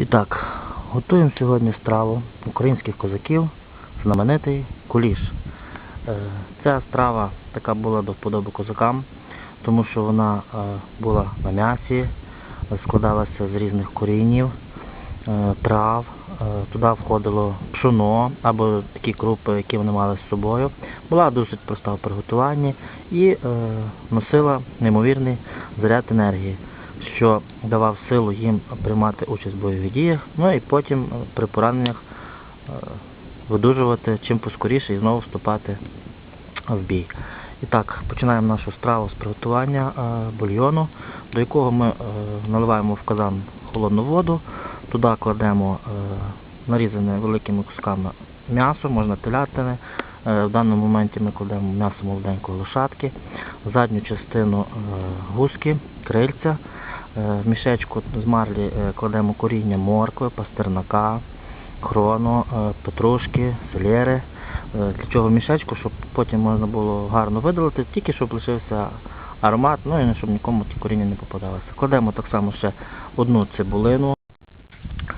І так, готуємо сьогодні страву українських козаків, знаменитий куліш. Е, Ця страва така була до вподоби козакам, тому що вона е, була на м'ясі, складалася з різних корінів, е, трав, туди входило пшоно або такі крупи, які вони мали з собою. Була досить проста в приготуванні і носила неймовірний заряд енергії що давав силу їм приймати участь в бойових діях, ну і потім е, при пораненнях е, видужувати чим поскоріше і знову вступати в бій. І так, починаємо нашу страву з приготування е, бульйону, до якого ми наливаємо в казан холодну воду, туди кладемо нарізане великими кусками м'ясо, можна телятини. В даному моменті ми кладемо м'ясо молоденької лошадки, задню частину гуски, крильця. Е, В мішечку з марлі е, кладемо коріння моркви, пастернака, хрону, е, петрушки, селери. Для чого мішечку, щоб потім можна було гарно видалити, тільки щоб лишився аромат, ну і щоб нікому ті коріння не попадалося. Кладемо так само ще одну цибулину.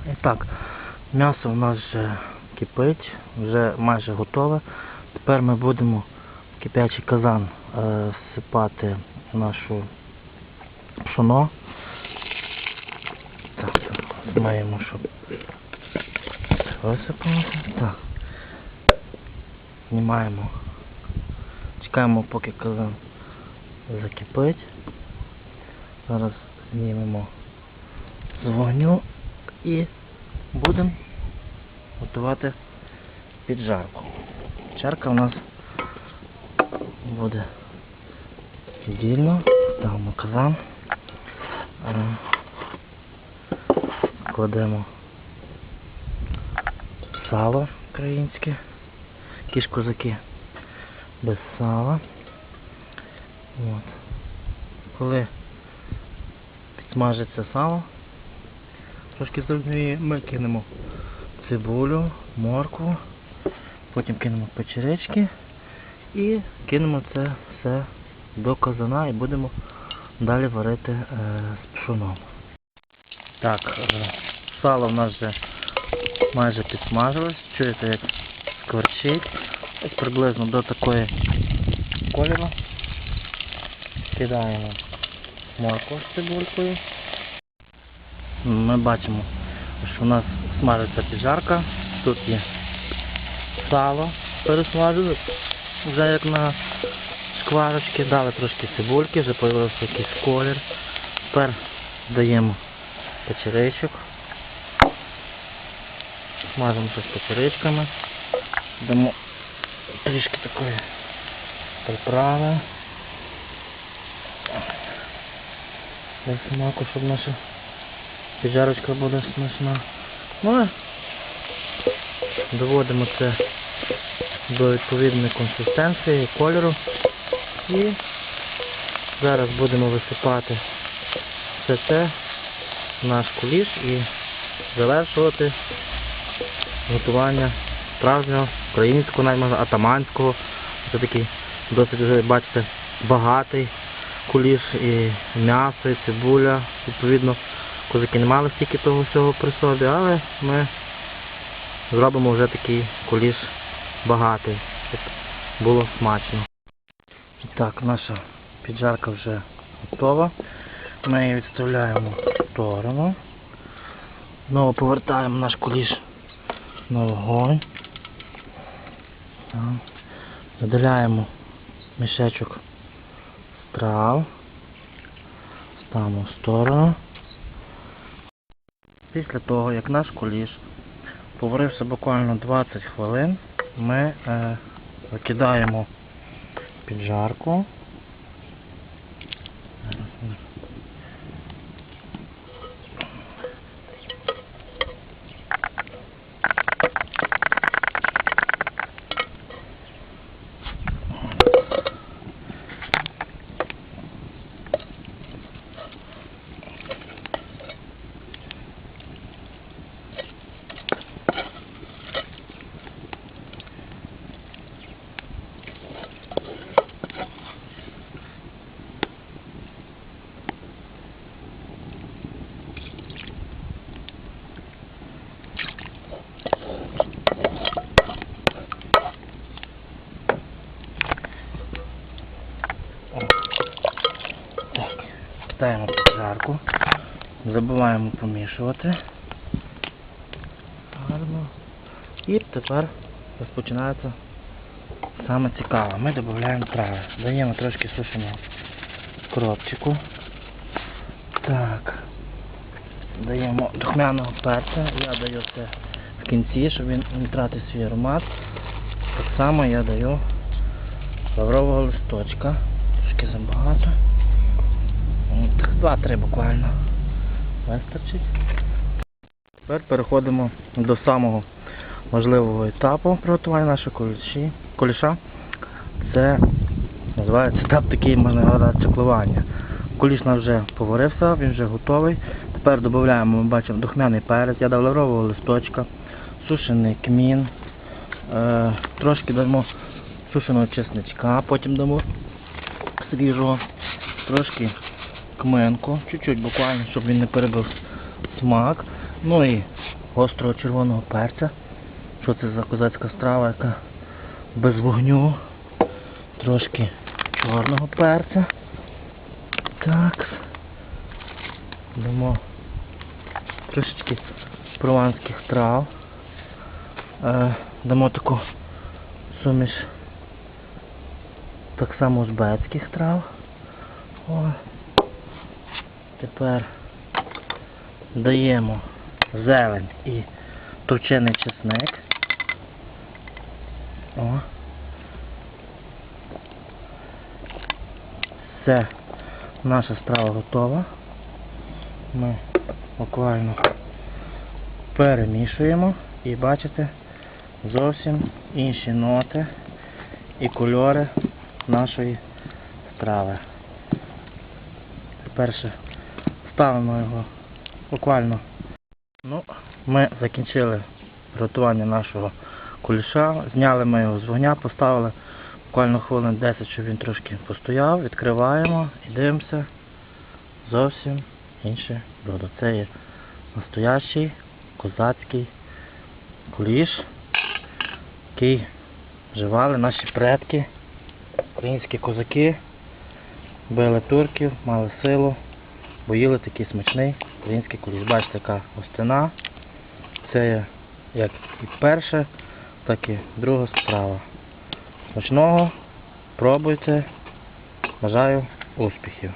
І так, м'ясо у нас вже кипить, вже майже готове. Тепер ми будемо в кип'ячий казан всипати нашу пшоно. Маємо, щоб висипалося. Так. Знімаємо. Чекаємо, поки казан закипить. Зараз знімемо з вогню і будемо готувати піджарку. Чарка у нас буде віддільно. Ставимо казан. Кладемо сало українське. Ті ж козаки без сала. От. Коли підсмажиться сало, трошки зрівнює, ми кинемо цибулю, моркву, потім кинемо печеречки і кинемо це все до казана і будемо далі варити е, з пшоном. Так, е, сало в нас вже майже підсмажилось, чуєте як скворчить. Ось приблизно до такої кольору. Кидаємо моркву з цибулькою. Ми бачимо, що у нас смажиться піджарка. Тут є сало пересмажили, вже як на шкварочки, дали трошки цибульки, вже з'явився якийсь колір. Тепер даємо печеричок. Смажемо щось печеричками. Дамо трішки такої приправи. Для смаку, щоб наша піджарочка буде смачна. Ну доводимо це до відповідної консистенції кольору. І зараз будемо висипати все це в наш куліш і завершувати готування справжнього українського, навіть атаманського. Це такий досить вже, бачите, багатий куліш і м'ясо, і цибуля. Відповідно, козаки не мали стільки того всього при собі, але ми зробимо вже такий куліш багатий, щоб було смачно. І так, наша піджарка вже готова. Ми її відставляємо в сторону. Знову повертаємо наш куліш на вогонь. Так. Видаляємо мішечок страв. Ставимо в сторону. Після того, як наш куліш поварився буквально 20 хвилин, ми е, викидаємо піджарку. Забуваємо помішувати. Гарно. І тепер розпочинається саме цікаве. Ми додаємо трави. Даємо трошки сушеного кропчику. Так. Даємо духмяного перця. Я даю це в кінці, щоб він не втратив свій аромат. Так само я даю лаврового листочка. Трошки забагато. Два-три буквально. Вистачить. Тепер переходимо до самого важливого етапу приготування нашої куліші, куліша. Це називається етап такий, можна говорити, чеклування. Куліш наш вже поварився, він вже готовий. Тепер додаємо, ми бачимо, духмяний перець, я дав лаврового листочка, сушений кмін, е, трошки дамо сушеного чесничка, потім дамо свіжого, трошки кменку, чуть-чуть буквально, щоб він не перебив смак. Ну і гострого червоного перця. Що це за козацька страва, яка без вогню. Трошки чорного перця. Так. Дамо трошечки прованських трав. Е, дамо таку суміш так само узбецьких трав. О. Тепер даємо зелень і товчений чесник. О. Все, наша страва готова. Ми буквально перемішуємо і бачите зовсім інші ноти і кольори нашої страви. Перше ставимо його. Буквально. Ну, ми закінчили приготування нашого куліша, зняли ми його з вогня, поставили буквально хвилин 10, щоб він трошки постояв, відкриваємо і дивимося. Зовсім інше блюдо. Це є настоящий козацький куліш, який вживали наші предки, українські козаки, били турків, мали силу, бо їли такий смачний український куліш. Бачите, яка гостина. Це є як і перша, так і друга справа. Смачного, пробуйте. Бажаю успіхів.